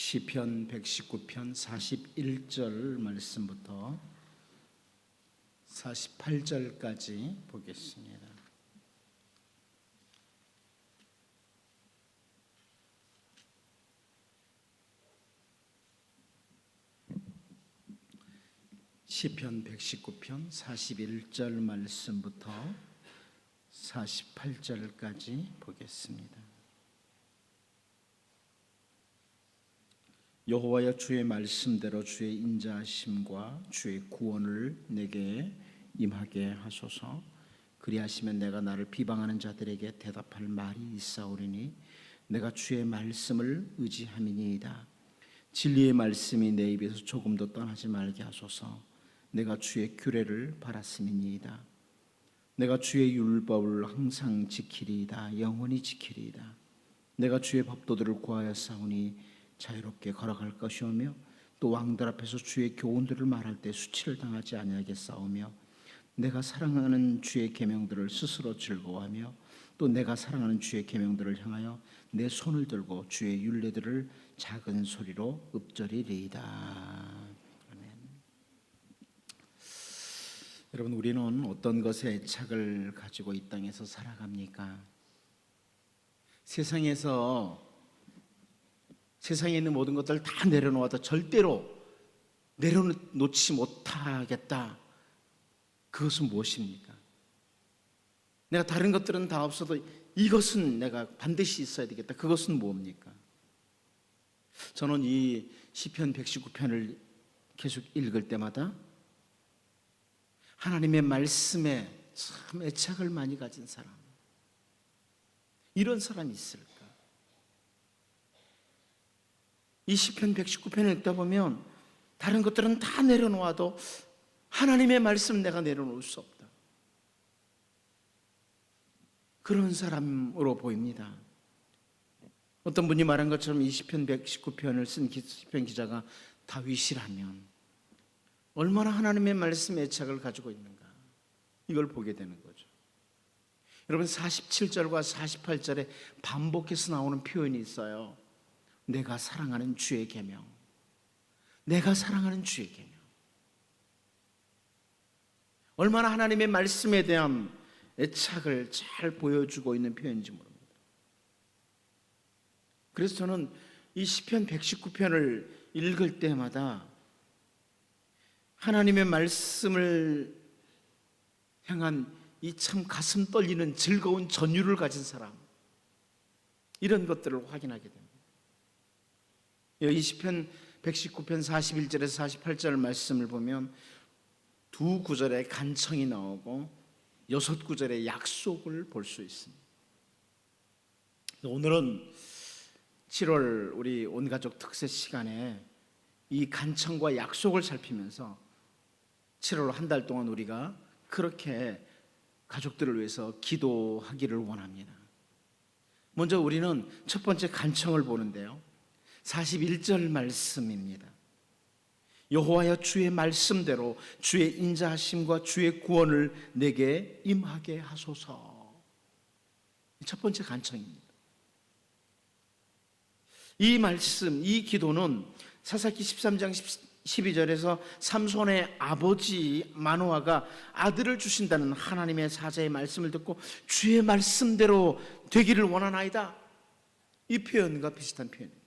시편 119편 41절 말씀부터 48절까지 보겠습니다. 시편 119편 41절 말씀부터 48절까지 보겠습니다. 여호와여 주의 말씀대로 주의 인자하심과 주의 구원을 내게 임하게 하소서. 그리하시면 내가 나를 비방하는 자들에게 대답할 말이 있사오리니 내가 주의 말씀을 의지함이니이다. 진리의 말씀이 내 입에서 조금도 떠나지 말게 하소서. 내가 주의 규례를 바랐음이니이다. 내가 주의 율법을 항상 지키리이다. 영원히 지키리이다. 내가 주의 법도들을 구하여 싸우니 자유롭게 걸어갈 것이오며 또 왕들 앞에서 주의 교훈들을 말할 때 수치를 당하지 아니하게 싸우며 내가 사랑하는 주의 계명들을 스스로 즐거워하며 또 내가 사랑하는 주의 계명들을 향하여 내 손을 들고 주의 율례들을 작은 소리로 읊조리리이다. 아멘. 여러분 우리는 어떤 것에 애착을 가지고 이 땅에서 살아갑니까? 세상에서 세상에 있는 모든 것들을 다 내려놓아도 절대로 내려놓지 못하겠다. 그것은 무엇입니까? 내가 다른 것들은 다 없어도 이것은 내가 반드시 있어야 되겠다. 그것은 뭡니까? 저는 이 시편 119편을 계속 읽을 때마다 하나님의 말씀에 참 애착을 많이 가진 사람 이런 사람이 있을까? 이 시편 119편을 읽다 보면 다른 것들은 다 내려놓아도 하나님의 말씀 내가 내려놓을 수 없다. 그런 사람으로 보입니다. 어떤 분이 말한 것처럼 이 시편 119편을 쓴 시편 기자가 다윗이라면 얼마나 하나님의 말씀에 애착을 가지고 있는가 이걸 보게 되는 거죠. 여러분 47절과 48절에 반복해서 나오는 표현이 있어요. 내가 사랑하는 주의 계명. 내가 사랑하는 주의 계명. 얼마나 하나님의 말씀에 대한 애착을 잘 보여주고 있는 표현인지 모릅니다. 그래서 저는 이 시편 119편을 읽을 때마다 하나님의 말씀을 향한 이 참 가슴 떨리는 즐거운 전율을 가진 사람 이런 것들을 확인하게 됩니다. 이 시편 119편 41절에서 48절 말씀을 보면 두 구절에 간청이 나오고 여섯 구절의 약속을 볼 수 있습니다. 오늘은 7월 우리 온 가족 특세 시간에 이 간청과 약속을 살피면서 7월 한 달 동안 우리가 그렇게 가족들을 위해서 기도하기를 원합니다. 먼저 우리는 첫 번째 간청을 보는데요. 41절 말씀입니다. 여호와여 주의 말씀대로 주의 인자하심과 주의 구원을 내게 임하게 하소서. 첫 번째 간청입니다. 이 말씀, 이 기도는 사사기 13장 12절에서 삼손의 아버지 마노아가 아들을 주신다는 하나님의 사자의 말씀을 듣고 주의 말씀대로 되기를 원하나이다. 이 표현과 비슷한 표현입니다.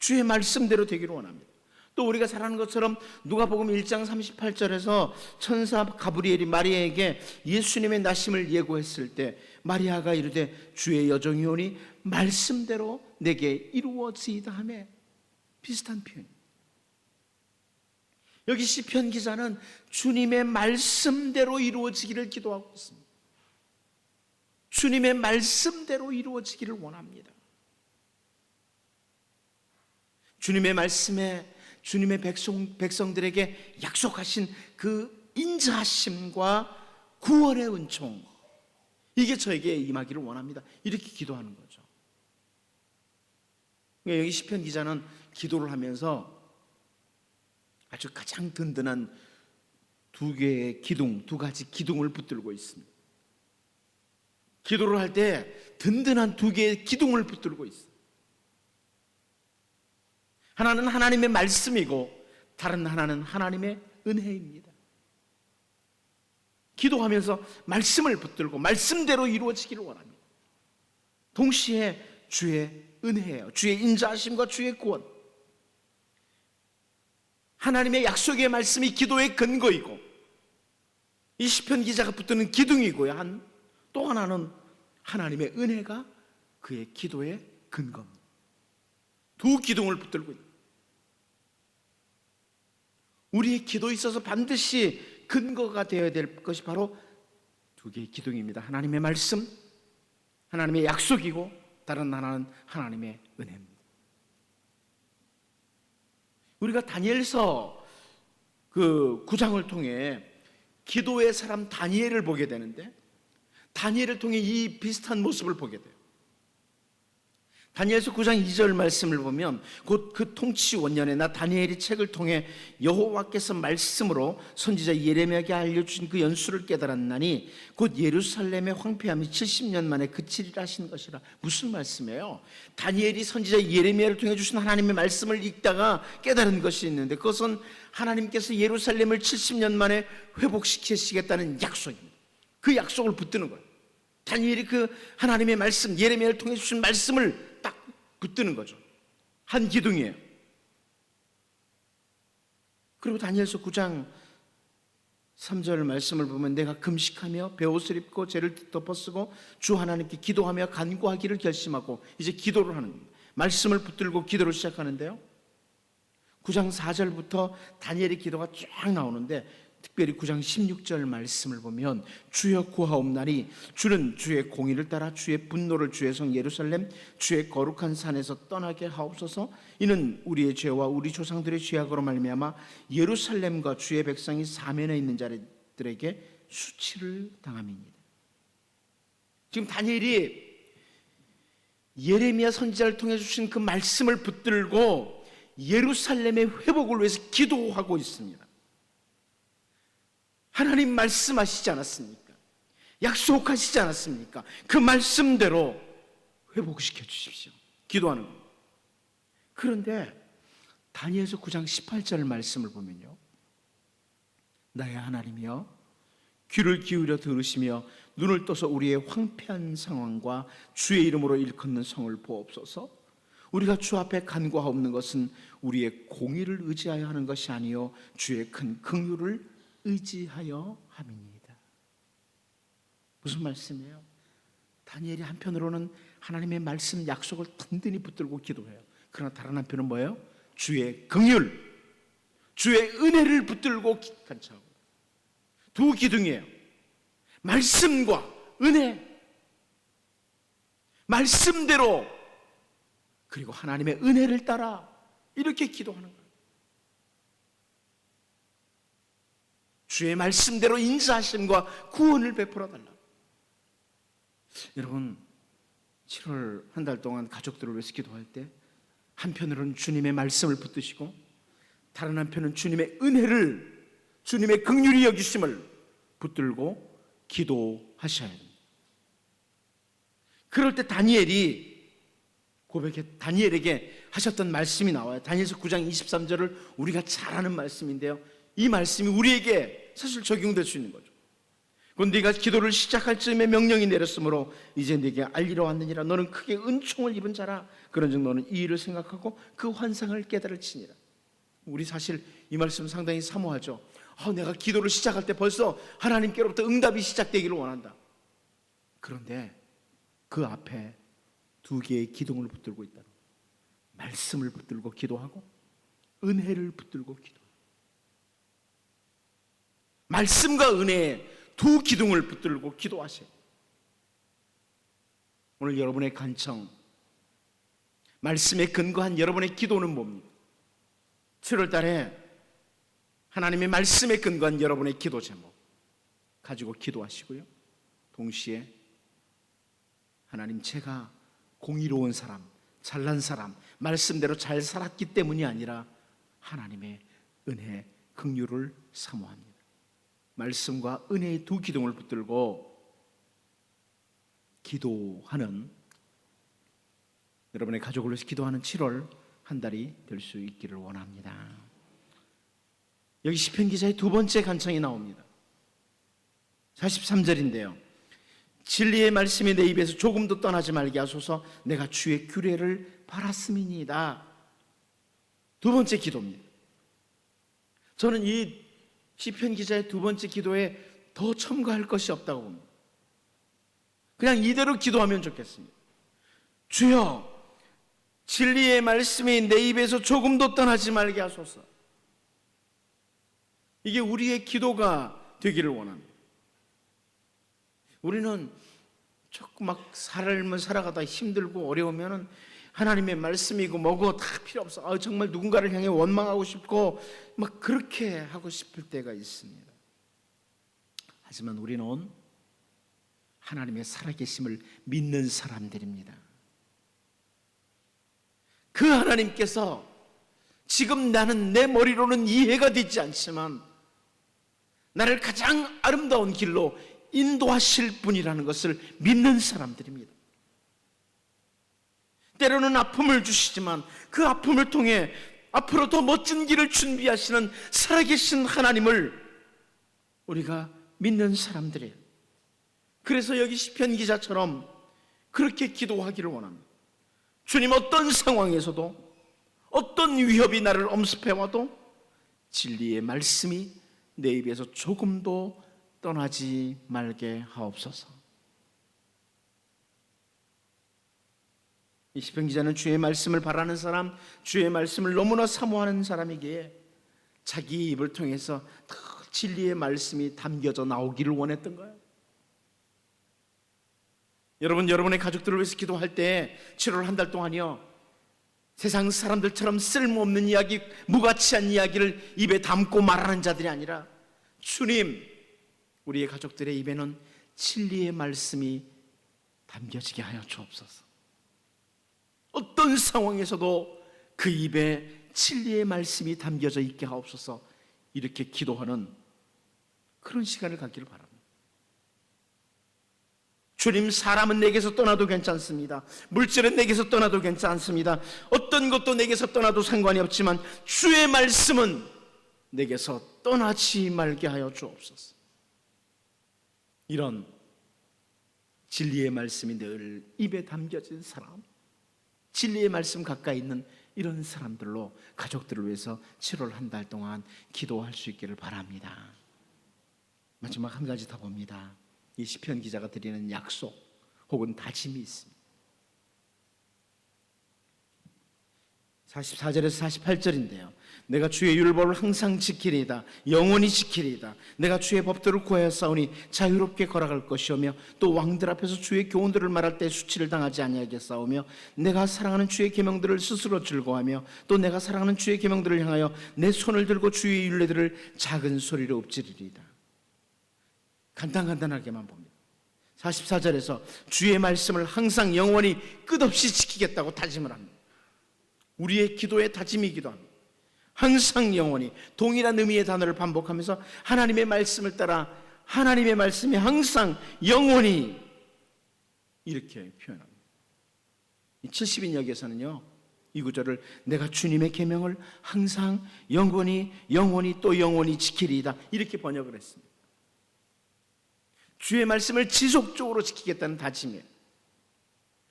주의 말씀대로 되기를 원합니다. 또 우리가 잘 아는 것처럼 누가복음 1장 38절에서 천사 가브리엘이 마리아에게 예수님의 나심을 예고했을 때 마리아가 이르되 주의 여종이 오니 말씀대로 내게 이루어지이다 하며 비슷한 표현. 여기 시편 기자는 주님의 말씀대로 이루어지기를 기도하고 있습니다. 주님의 말씀대로 이루어지기를 원합니다. 주님의 말씀에 주님의 백성, 백성들에게 약속하신 그 인자하심과 구원의 은총 이게 저에게 임하기를 원합니다. 이렇게 기도하는 거죠. 그러니까 여기 시편 기자는 기도를 하면서 아주 가장 든든한 두 개의 기둥, 두 가지 기둥을 붙들고 있습니다. 기도를 할 때 든든한 두 개의 기둥을 붙들고 있습니다. 하나는 하나님의 말씀이고 다른 하나는 하나님의 은혜입니다. 기도하면서 말씀을 붙들고 말씀대로 이루어지기를 원합니다. 동시에 주의 은혜예요. 주의 인자하심과 주의 구원. 하나님의 약속의 말씀이 기도의 근거이고 이 시편 기자가 붙드는 기둥이고요. 한 또 하나는 하나님의 은혜가 그의 기도의 근거입니다. 두 기둥을 붙들고 있다. 우리의 기도에 있어서 반드시 근거가 되어야 될 것이 바로 두 개의 기둥입니다. 하나님의 말씀, 하나님의 약속이고 다른 하나는 하나님의 은혜입니다. 우리가 다니엘서 그 구장을 통해 기도의 사람 다니엘을 보게 되는데 다니엘을 통해 이 비슷한 모습을 보게 돼요. 다니엘서 9장 2절 말씀을 보면 곧 그 통치 원년에 나 다니엘이 책을 통해 여호와께서 말씀으로 선지자 예레미야에게 알려주신 그 연수를 깨달았나니 곧 예루살렘의 황폐함이 70년 만에 그치리라 하신 것이라 무슨 말씀이에요? 다니엘이 선지자 예레미야를 통해 주신 하나님의 말씀을 읽다가 깨달은 것이 있는데 그것은 하나님께서 예루살렘을 70년 만에 회복시키시겠다는 약속입니다. 그 약속을 붙드는 거예요. 다니엘이 그 하나님의 말씀, 예레미야를 통해 주신 말씀을 딱 붙드는 거죠. 한 기둥이에요. 그리고 다니엘서 9장 3절 말씀을 보면 내가 금식하며 베옷을 입고 죄를 덮어쓰고 주 하나님께 기도하며 간구하기를 결심하고 이제 기도를 하는 겁니다. 말씀을 붙들고 기도를 시작하는데요. 9장 4절부터 다니엘의 기도가 쫙 나오는데 특별히 9장 16절 말씀을 보면 주여 구하옵나니 주는 주의 공의를 따라 주의 분노를 주의 성 예루살렘 주의 거룩한 산에서 떠나게 하옵소서 이는 우리의 죄와 우리 조상들의 죄악으로 말미암아 예루살렘과 주의 백성이 사면에 있는 자들에게 수치를 당함입니다. 지금 다니엘이 예레미야 선지자를 통해 주신 그 말씀을 붙들고 예루살렘의 회복을 위해서 기도하고 있습니다. 하나님 말씀하시지 않았습니까? 약속하시지 않았습니까? 그 말씀대로 회복시켜 주십시오. 기도하는 겁니다. 그런데 다니엘서 9장 18절 말씀을 보면요. 나의 하나님이여 귀를 기울여 들으시며 눈을 떠서 우리의 황폐한 상황과 주의 이름으로 일컫는 성을 보옵소서. 우리가 주 앞에 간구하옵는 것은 우리의 공의를 의지하여 하는 것이 아니요 주의 큰 긍휼을 의지하여 함입니다. 무슨 말씀이에요? 다니엘이 한편으로는 하나님의 말씀 약속을 든든히 붙들고 기도해요. 그러나 다른 한편은 뭐예요? 주의 긍휼, 주의 은혜를 붙들고 간청하고 두 기둥이에요. 말씀과 은혜, 말씀대로 그리고 하나님의 은혜를 따라 이렇게 기도하는 거예요. 주의 말씀대로 인자하심과 구원을 베풀어 달라. 여러분, 7월 한 달 동안 가족들을 위해서 기도할 때 한편으로는 주님의 말씀을 붙드시고 다른 한편은 주님의 은혜를 주님의 긍휼히 여기심을 붙들고 기도하셔야 됩니다. 그럴 때 다니엘이 고백해 다니엘에게 하셨던 말씀이 나와요. 다니엘서 9장 23절을 우리가 잘 아는 말씀인데요. 이 말씀이 우리에게 사실 적용될 수 있는 거죠. 그건 네가 기도를 시작할 즈음에 명령이 내렸으므로 이제 네게 알리러 왔느니라. 너는 크게 은총을 입은 자라. 그런즉 너는 이 일을 생각하고 그 환상을 깨달을지니라. 우리 사실 이 말씀 상당히 사모하죠. 아, 내가 기도를 시작할 때 벌써 하나님께로부터 응답이 시작되기를 원한다. 그런데 그 앞에 두 개의 기둥을 붙들고 있다. 말씀을 붙들고 기도하고 은혜를 붙들고 기도 말씀과 은혜 두 기둥을 붙들고 기도하세요. 오늘 여러분의 간청, 말씀에 근거한 여러분의 기도는 뭡니까? 7월 달에 하나님의 말씀에 근거한 여러분의 기도 제목 가지고 기도하시고요. 동시에 하나님 제가 공의로운 사람, 잘난 사람, 말씀대로 잘 살았기 때문이 아니라 하나님의 은혜, 긍휼을 사모합니다. 말씀과 은혜의 두 기둥을 붙들고 기도하는 여러분의 가족을 위해서 기도하는 7월 한 달이 될 수 있기를 원합니다. 여기 시편 기자의 두 번째 간청이 나옵니다. 43절인데요. 진리의 말씀이 내 입에서 조금도 떠나지 말게 하소서 내가 주의 규례를 바랐음이니이다. 두 번째 기도입니다. 저는 이 시편 기자의 두 번째 기도에 더 첨가할 것이 없다고 봅니다. 그냥 이대로 기도하면 좋겠습니다. 주여, 진리의 말씀이 내 입에서 조금도 떠나지 말게 하소서. 이게 우리의 기도가 되기를 원합니다. 우리는 조금 막 삶을 살아가다 힘들고 어려우면은 하나님의 말씀이고 뭐고 다 필요 없어. 아, 정말 누군가를 향해 원망하고 싶고 막 그렇게 하고 싶을 때가 있습니다. 하지만 우리는 하나님의 살아계심을 믿는 사람들입니다. 그 하나님께서 지금 나는 내 머리로는 이해가 되지 않지만 나를 가장 아름다운 길로 인도하실 분이라는 것을 믿는 사람들입니다. 때로는 아픔을 주시지만 그 아픔을 통해 앞으로 더 멋진 길을 준비하시는 살아계신 하나님을 우리가 믿는 사람들이에요. 그래서 여기 시편 기자처럼 그렇게 기도하기를 원합니다. 주님 어떤 상황에서도 어떤 위협이 나를 엄습해 와도 진리의 말씀이 내 입에서 조금도 떠나지 말게 하옵소서. 이 시편 기자는 주의 말씀을 바라는 사람, 주의 말씀을 너무나 사모하는 사람에게 자기 입을 통해서 더 진리의 말씀이 담겨져 나오기를 원했던 거예요. 여러분, 여러분의 가족들을 위해서 기도할 때 7월 한 달 동안이요. 세상 사람들처럼 쓸모없는 이야기, 무가치한 이야기를 입에 담고 말하는 자들이 아니라 주님, 우리의 가족들의 입에는 진리의 말씀이 담겨지게 하여 주옵소서. 어떤 상황에서도 그 입에 진리의 말씀이 담겨져 있게 하옵소서. 이렇게 기도하는 그런 시간을 갖기를 바랍니다. 주님, 사람은 내게서 떠나도 괜찮습니다. 물질은 내게서 떠나도 괜찮습니다. 어떤 것도 내게서 떠나도 상관이 없지만 주의 말씀은 내게서 떠나지 말게 하여 주옵소서. 이런 진리의 말씀이 늘 입에 담겨진 사람, 진리의 말씀 가까이 있는 이런 사람들로 가족들을 위해서 7월 한 달 동안 기도할 수 있기를 바랍니다. 마지막 한 가지 더 봅니다. 이 시편 기자가 드리는 약속 혹은 다짐이 있습니다. 44절에서 48절인데요. 내가 주의 율법을 항상 지키리이다. 영원히 지키리이다. 내가 주의 법도를 구하였사오니 자유롭게 걸어갈 것이오며 또 왕들 앞에서 주의 교훈들을 말할 때 수치를 당하지 아니하겠사오며 내가 사랑하는 주의 계명들을 스스로 즐거워하며 또 내가 사랑하는 주의 계명들을 향하여 내 손을 들고 주의 율례들을 작은 소리로 읊지리이다. 간단간단하게만 봅니다. 44절에서 주의 말씀을 항상 영원히 끝없이 지키겠다고 다짐을 합니다. 우리의 기도의 다짐이기도 합니다. 항상 영원히 동일한 의미의 단어를 반복하면서 하나님의 말씀을 따라 하나님의 말씀이 항상 영원히 이렇게 표현합니다. 70인역에서는요. 이 구절을 내가 주님의 계명을 항상 영원히 영원히 또 영원히 지키리이다 이렇게 번역을 했습니다. 주의 말씀을 지속적으로 지키겠다는 다짐이에요.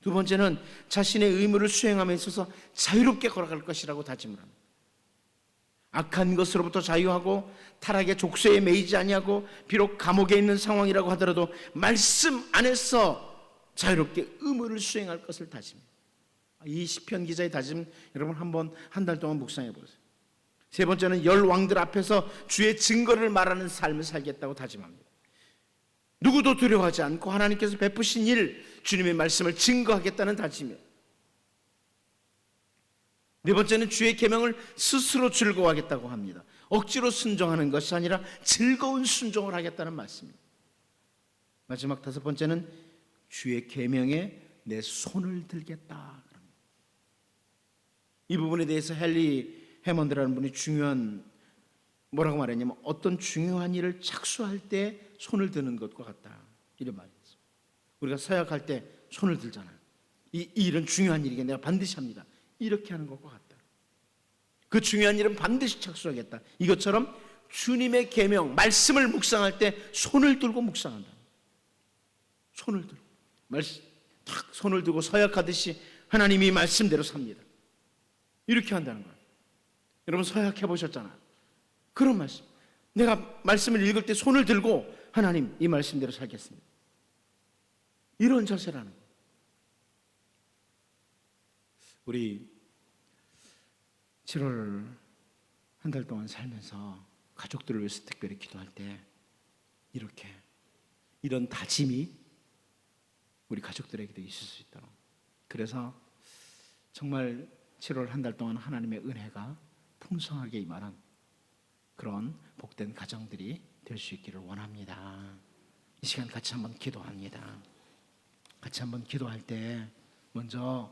두 번째는 자신의 의무를 수행함에 있어서 자유롭게 걸어갈 것이라고 다짐을 합니다. 악한 것으로부터 자유하고 타락의 족쇄에 매이지 아니하고 비록 감옥에 있는 상황이라고 하더라도 말씀 안에서 자유롭게 의무를 수행할 것을 다짐합니다. 이 시편 기자의 다짐 여러분 한번 한 달 동안 묵상해 보세요. 세 번째는 열 왕들 앞에서 주의 증거를 말하는 삶을 살겠다고 다짐합니다. 누구도 두려워하지 않고 하나님께서 베푸신 일, 주님의 말씀을 증거하겠다는 다짐이에요. 네 번째는 주의 계명을 스스로 즐거워하겠다고 합니다. 억지로 순종하는 것이 아니라 즐거운 순종을 하겠다는 말씀입니다. 마지막 다섯 번째는 주의 계명에 내 손을 들겠다. 이 부분에 대해서 헨리 해먼드라는 분이 중요한 뭐라고 말했냐면 어떤 중요한 일을 착수할 때 손을 드는 것과 같다. 이런 말이 있어요. 우리가 서약할 때 손을 들잖아요. 이, 이 일은 중요한 일이게 내가 반드시 합니다. 이렇게 하는 것과 같다. 그 중요한 일은 반드시 착수하겠다. 이것처럼 주님의 계명 말씀을 묵상할 때 손을 들고 묵상한다. 손을 들고 말씀 탁 손을 들고 서약하듯이 하나님이 말씀대로 삽니다. 이렇게 한다는 거예요. 여러분 서약해 보셨잖아요. 그런 말씀. 내가 말씀을 읽을 때 손을 들고 하나님 이 말씀대로 살겠습니다. 이런 자세라는. 우리 7월 한 달 동안 살면서 가족들을 위해서 특별히 기도할 때 이렇게 이런 다짐이 우리 가족들에게도 있을 수 있도록 그래서 정말 7월 한 달 동안 하나님의 은혜가 풍성하게 임하는 그런 복된 가정들이 될 수 있기를 원합니다. 이 시간 같이 한번 기도합니다. 같이 한번 기도할 때 먼저